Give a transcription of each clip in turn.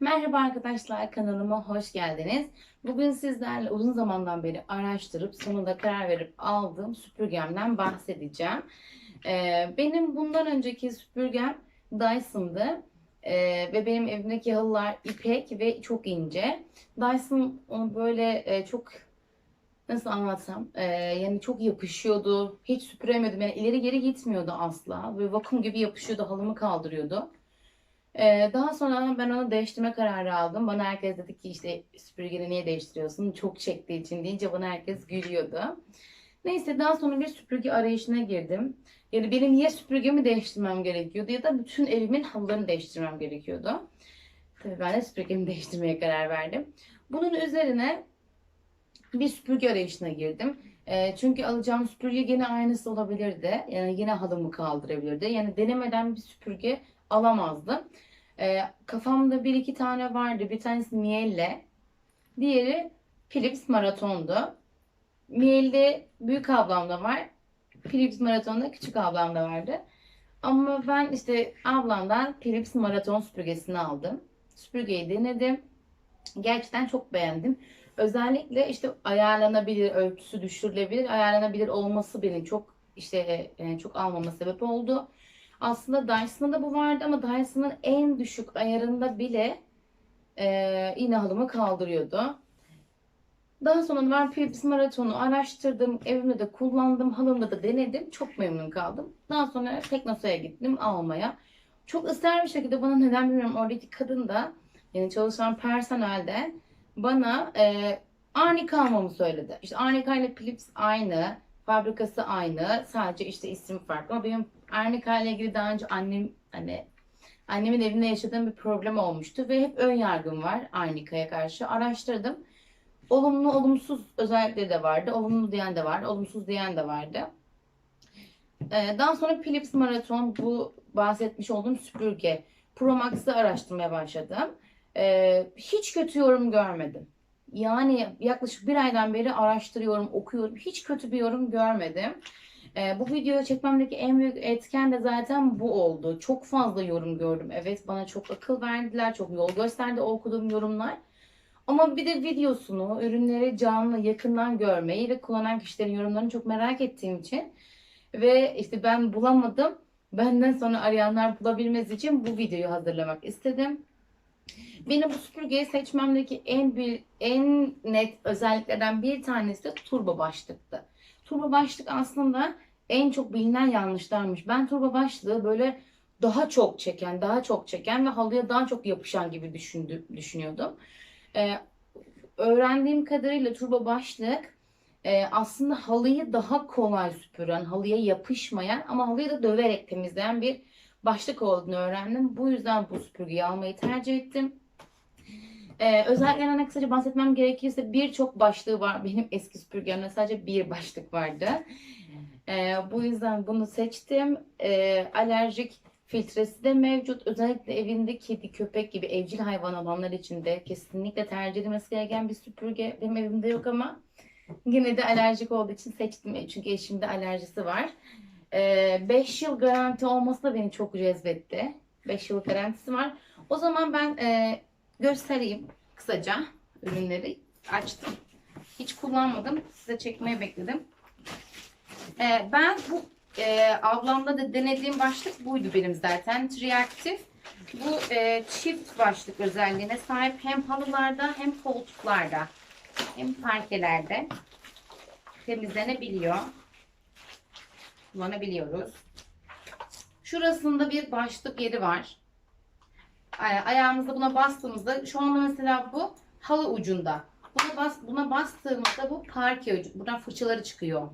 Merhaba arkadaşlar kanalıma hoş geldiniz. Bugün sizlerle uzun zamandan beri araştırıp sonunda karar verip aldığım süpürgemden bahsedeceğim. Ee, benim bundan önceki süpürgem Dyson'dı. Ee, ve benim evimdeki halılar ipek ve çok ince. Dyson onu böyle e, çok nasıl anlatsam e, yani çok yapışıyordu. Hiç süpüremiyordum yani ileri geri gitmiyordu asla. Böyle vakum gibi yapışıyordu halımı kaldırıyordu. Ee, daha sonra ben onu değiştirme kararı aldım. Bana herkes dedi ki işte süpürgeni niye değiştiriyorsun? Çok çektiği için deyince bana herkes gülüyordu. Neyse daha sonra bir süpürge arayışına girdim. Yani benim ya süpürgemi değiştirmem gerekiyordu ya da bütün evimin halılarını değiştirmem gerekiyordu. Tabii ben de süpürgemi değiştirmeye karar verdim. Bunun üzerine bir süpürge arayışına girdim. Ee, çünkü alacağım süpürge yine aynısı olabilirdi. Yani yine halımı kaldırabilirdi. Yani denemeden bir süpürge alamazdım. Ee, kafamda bir iki tane vardı. Bir tanesi Miele. Diğeri Philips Marathon'du. Miele'de büyük ablamda var. Philips Marathon'da küçük ablamda vardı. Ama ben işte ablamdan Philips Marathon süpürgesini aldım. Süpürgeyi denedim. Gerçekten çok beğendim. Özellikle işte ayarlanabilir, ölçüsü düşürülebilir, ayarlanabilir olması beni çok işte e, çok almama sebep oldu. Aslında Dyson'da da bu vardı ama Dyson'ın en düşük ayarında bile e, iğne halımı kaldırıyordu. Daha sonra ben Philips Marathon'u araştırdım. Evimde de kullandım. Halımda da denedim. Çok memnun kaldım. Daha sonra Teknosa'ya gittim almaya. Çok ısrar bir şekilde bana neden bilmiyorum oradaki kadın da yani çalışan personelde bana e, Arnika almamı söyledi. İşte Arnika ile Philips aynı. Fabrikası aynı. Sadece işte isim farklı. Ama benim Arnika ile ilgili daha önce annem hani annemin evinde yaşadığım bir problem olmuştu ve hep ön yargım var Arnika'ya karşı. Araştırdım. Olumlu, olumsuz özellikleri de vardı. Olumlu diyen de vardı, olumsuz diyen de vardı. Ee, daha sonra Philips Marathon bu bahsetmiş olduğum süpürge Pro Max'ı araştırmaya başladım. Ee, hiç kötü yorum görmedim. Yani yaklaşık bir aydan beri araştırıyorum, okuyorum. Hiç kötü bir yorum görmedim. Ee, bu videoyu çekmemdeki en büyük etken de zaten bu oldu. Çok fazla yorum gördüm. Evet bana çok akıl verdiler, çok yol gösterdi okuduğum yorumlar. Ama bir de videosunu, ürünleri canlı, yakından görmeyi ve kullanan kişilerin yorumlarını çok merak ettiğim için ve işte ben bulamadım. Benden sonra arayanlar bulabilmesi için bu videoyu hazırlamak istedim. Benim bu süpürgeyi seçmemdeki en bir en net özelliklerden bir tanesi de turbo başlıktı. Turbo başlık aslında en çok bilinen yanlışlarmış. Ben turbo başlığı böyle daha çok çeken, daha çok çeken ve halıya daha çok yapışan gibi düşündü, düşünüyordum. Ee, öğrendiğim kadarıyla turbo başlık e, aslında halıyı daha kolay süpüren, halıya yapışmayan ama halıyı da döverek temizleyen bir başlık olduğunu öğrendim. Bu yüzden bu süpürgeyi almayı tercih ettim. Ee, özelliklerinden kısaca bahsetmem gerekirse birçok başlığı var. Benim eski süpürgemde sadece bir başlık vardı. Ee, bu yüzden bunu seçtim. Ee, alerjik filtresi de mevcut. Özellikle evinde kedi, köpek gibi evcil hayvan olanlar için de kesinlikle tercih edilmesi gereken bir süpürge. Benim evimde yok ama yine de alerjik olduğu için seçtim. Çünkü eşimde alerjisi var. 5 yıl garanti olması da beni çok cezbetti. 5 yıl garantisi var. O zaman ben e, göstereyim kısaca ürünleri açtım. Hiç kullanmadım. Size çekmeye bekledim. E, ben bu e, ablamda da denediğim başlık buydu benim zaten. Triaktif. Bu e, çift başlık özelliğine sahip hem halılarda hem koltuklarda hem parkelerde temizlenebiliyor. Kullanabiliyoruz. Şurasında bir başlık yeri var. Ay- Ayağımızda buna bastığımızda şu anda mesela bu halı ucunda. Buna, bas, buna bastığımızda bu parke ucu. Buradan fırçaları çıkıyor.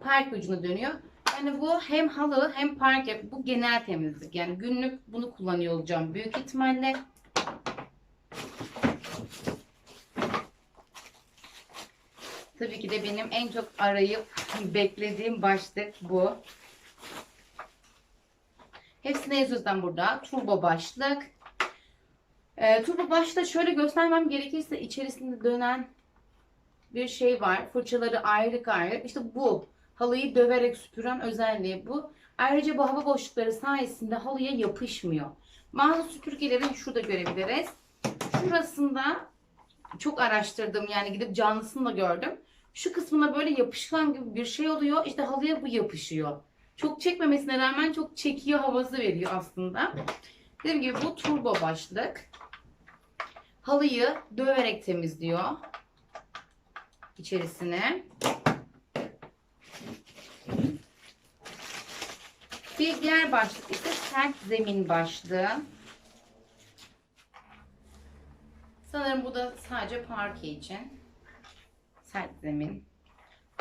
Parke ucuna dönüyor. Yani bu hem halı hem parke. Bu genel temizlik. Yani günlük bunu kullanıyor olacağım büyük ihtimalle. Tabii ki de benim en çok arayıp beklediğim başlık bu. Hepsine yazıyoruz burada. Turbo başlık. Ee, turbo başlığı şöyle göstermem gerekirse içerisinde dönen bir şey var. Fırçaları ayrı ayrı. İşte bu. Halıyı döverek süpüren özelliği bu. Ayrıca bu hava boşlukları sayesinde halıya yapışmıyor. Bazı süpürgeleri şurada görebiliriz. şurasında çok araştırdım yani gidip canlısını da gördüm. Şu kısmına böyle yapışkan gibi bir şey oluyor. İşte halıya bu yapışıyor. Çok çekmemesine rağmen çok çekiyor havası veriyor aslında. Dediğim gibi bu turbo başlık. Halıyı döverek temizliyor. içerisine. Bir diğer başlık ise sert zemin başlığı. Sanırım bu da sadece parke için. Sert zemin.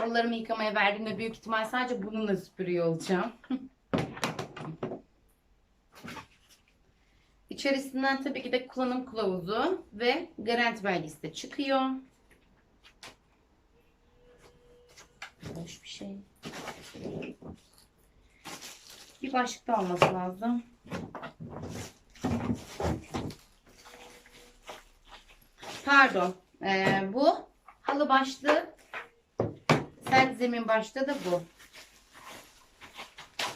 Halılarımı yıkamaya verdiğimde büyük ihtimal sadece bununla süpürüyor olacağım. İçerisinden tabii ki de kullanım kılavuzu ve garanti belgesi de çıkıyor. Boş bir şey. Bir başlık da olması lazım. Pardon. Ee, bu halı başlığı. Sert zemin başlığı da bu.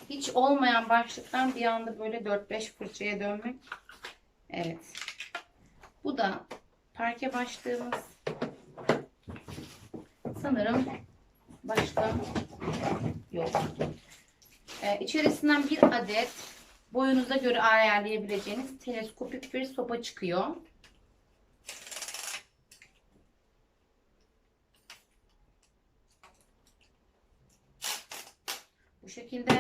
Hiç olmayan başlıktan bir anda böyle 4-5 fırçaya dönmek. Evet. Bu da parke başlığımız. Sanırım başka yok. Ee, içerisinden bir adet boyunuza göre ayarlayabileceğiniz teleskopik bir sopa çıkıyor. Şekilde.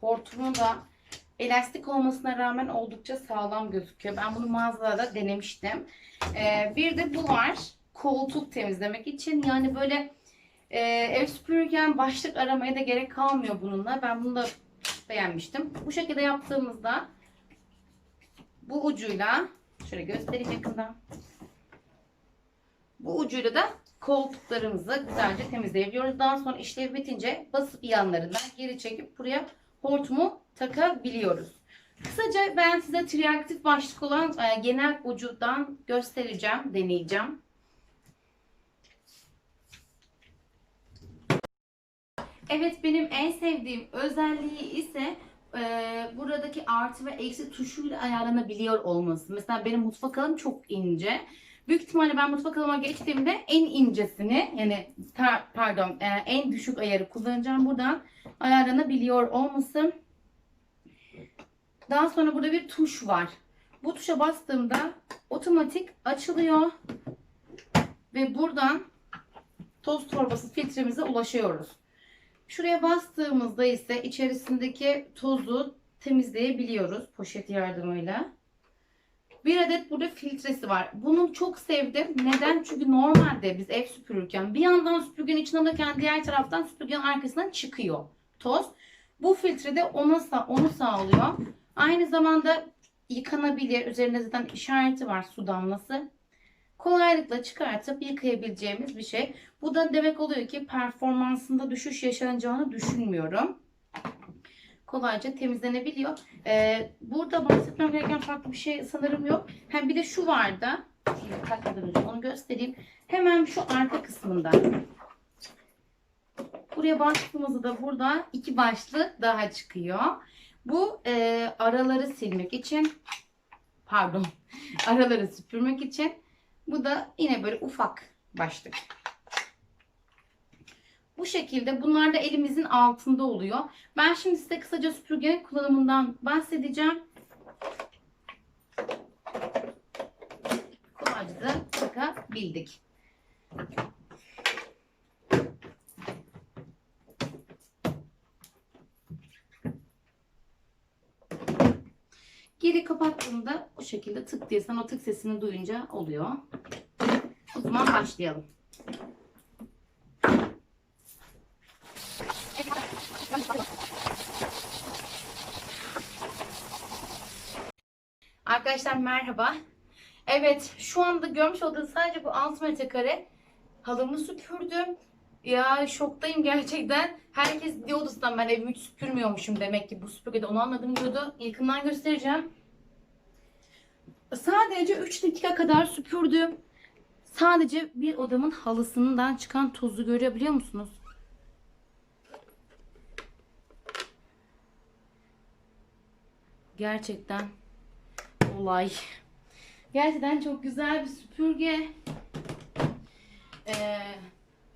Hortumu da elastik olmasına rağmen oldukça sağlam gözüküyor. Ben bunu mağazada denemiştim. Ee, bir de bu var. Koltuk temizlemek için. Yani böyle e, ev süpürürken başlık aramaya da gerek kalmıyor bununla. Ben bunu da beğenmiştim. Bu şekilde yaptığımızda bu ucuyla şöyle göstereyim yakından. Bu ucuyla da koltuklarımızı güzelce temizleyebiliyoruz. Daha sonra işlev bitince basıp yanlarından geri çekip buraya hortumu takabiliyoruz. Kısaca ben size triaktif başlık olan e, genel ucudan göstereceğim, deneyeceğim. Evet benim en sevdiğim özelliği ise e, buradaki artı ve eksi tuşuyla ayarlanabiliyor olması. Mesela benim mutfak alanım çok ince. Büyük ihtimalle ben mutfak alanıma geçtiğimde en incesini yani pardon e, en düşük ayarı kullanacağım. Buradan ayarlanabiliyor olması. Daha sonra burada bir tuş var. Bu tuşa bastığımda otomatik açılıyor. Ve buradan toz torbası filtremize ulaşıyoruz. Şuraya bastığımızda ise içerisindeki tozu temizleyebiliyoruz poşet yardımıyla. Bir adet burada filtresi var. Bunu çok sevdim. Neden? Çünkü normalde biz ev süpürürken bir yandan süpürgenin içine alırken diğer taraftan süpürgenin arkasından çıkıyor toz. Bu filtre de ona sa- onu sağlıyor. Aynı zamanda yıkanabilir. Üzerinde zaten işareti var su damlası. Kolaylıkla çıkartıp yıkayabileceğimiz bir şey. Bu da demek oluyor ki performansında düşüş yaşanacağını düşünmüyorum. Kolayca temizlenebiliyor. Ee, burada bahsetmem gereken farklı bir şey sanırım yok. Hem bir de şu vardı. Şimdi önce onu göstereyim. Hemen şu arka kısmında. Buraya bastığımızda da burada iki başlık daha çıkıyor. Bu e, araları silmek için pardon araları süpürmek için bu da yine böyle ufak başlık. Bu şekilde bunlar da elimizin altında oluyor. Ben şimdi size kısaca süpürge kullanımından bahsedeceğim. Kolayca da takabildik. Geri kapattığımda o şekilde tık diye sen o tık sesini duyunca oluyor. O zaman başlayalım. Arkadaşlar merhaba. Evet şu anda görmüş olduğunuz sadece bu 6 metrekare halımı süpürdüm. Ya şoktayım gerçekten. Herkes diyordu zaten ben evimi hiç süpürmüyormuşum demek ki bu süpürgede onu anladım diyordu. Yakından göstereceğim. Sadece 3 dakika kadar süpürdüm. Sadece bir odamın halısından çıkan tozu görebiliyor musunuz? gerçekten olay. Gerçekten çok güzel bir süpürge. Ee,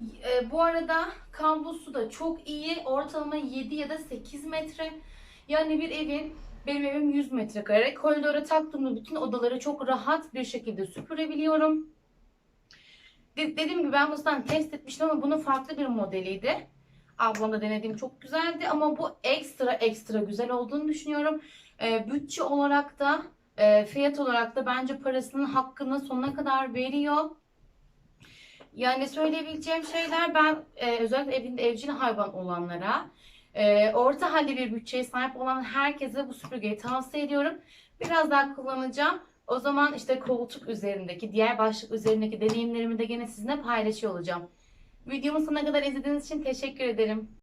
e, bu arada kablosu da çok iyi. Ortalama 7 ya da 8 metre. Yani bir evin benim evim 100 metrekare. Koridora taktığımda bütün odaları çok rahat bir şekilde süpürebiliyorum. De- dediğim gibi ben bundan test etmiştim ama bunun farklı bir modeliydi. Ablamla denediğim çok güzeldi ama bu ekstra ekstra güzel olduğunu düşünüyorum. Ee, bütçe olarak da e, fiyat olarak da bence parasının hakkını sonuna kadar veriyor. Yani söyleyebileceğim şeyler ben e, özellikle evinde evcil hayvan olanlara, e, orta halli bir bütçeye sahip olan herkese bu süpürgeyi tavsiye ediyorum. Biraz daha kullanacağım. O zaman işte koltuk üzerindeki, diğer başlık üzerindeki deneyimlerimi de gene sizinle paylaşıyor olacağım. Videomu sonuna kadar izlediğiniz için teşekkür ederim.